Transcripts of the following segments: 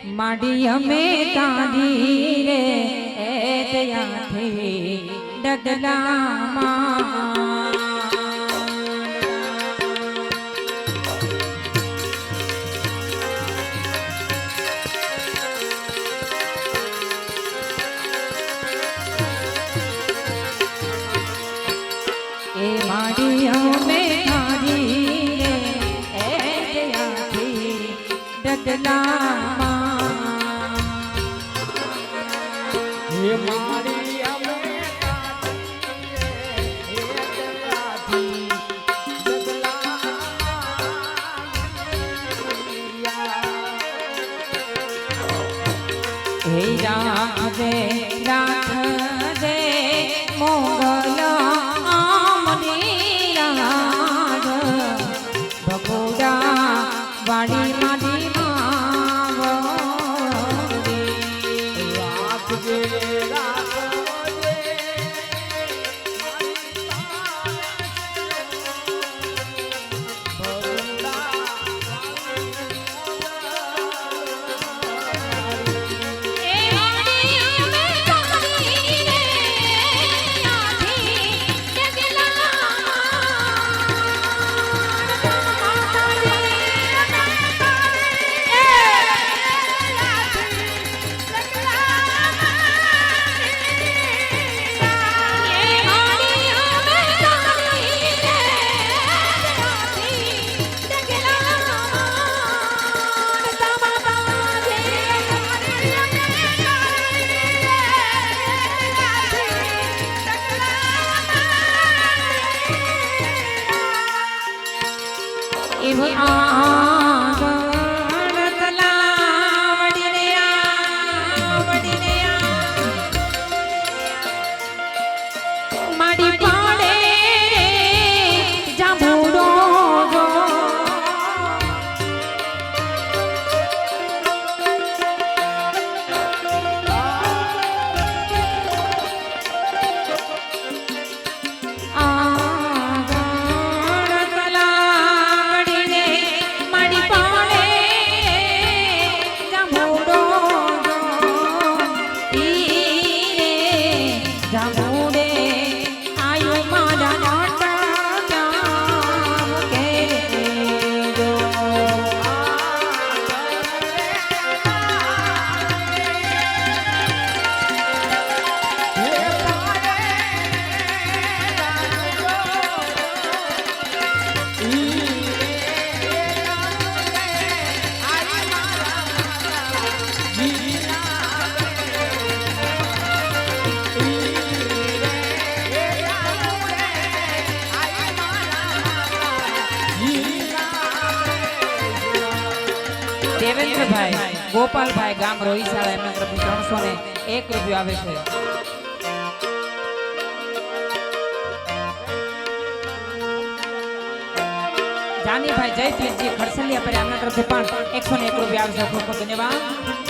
માડી અમે તારી રે એ તયાથી ડગલામાં जावे रा ગોપાલભાઈ ગામ રોહિશાળા એમને તરફથી ત્રણસો ને એક રૂપિયો આવે છે. જાનીભાઈ જય જયતીર્થજી ખડસલિયા પર એમના તરફથી પણ એકસો ને એક રૂપિયા આવશે ખૂબ ખૂબ ધન્યવાદ.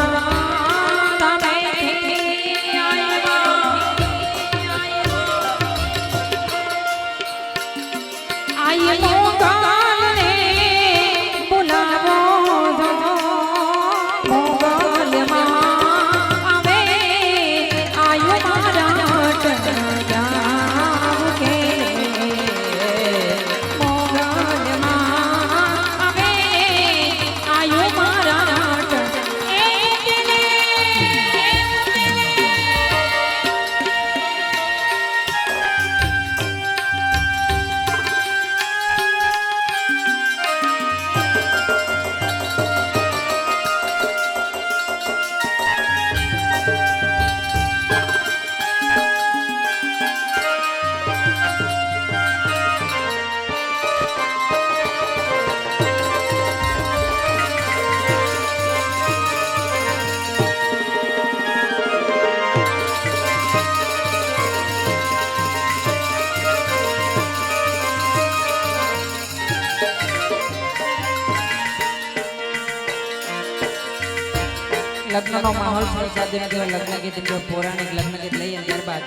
લગ્નનો માહોલ છે શાદીના જેવા લગ્ન ગીત જો પૌરાણિક લગ્ન ગીત લઈએ અને ત્યારબાદ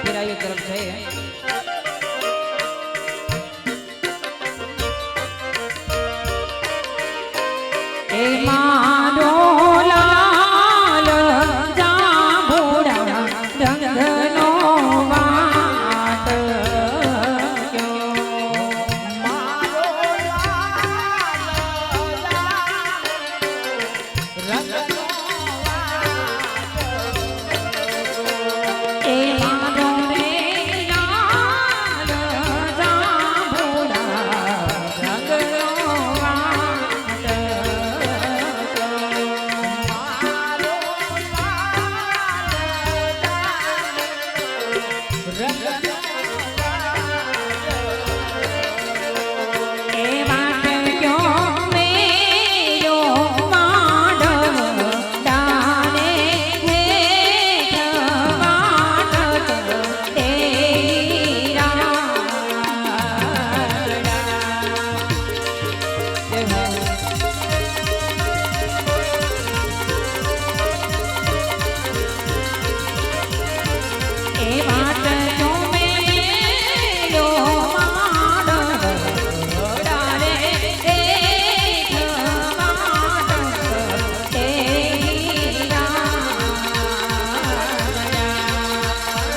ફેરાવીઓ તરફ જઈએ એ મારો લાલ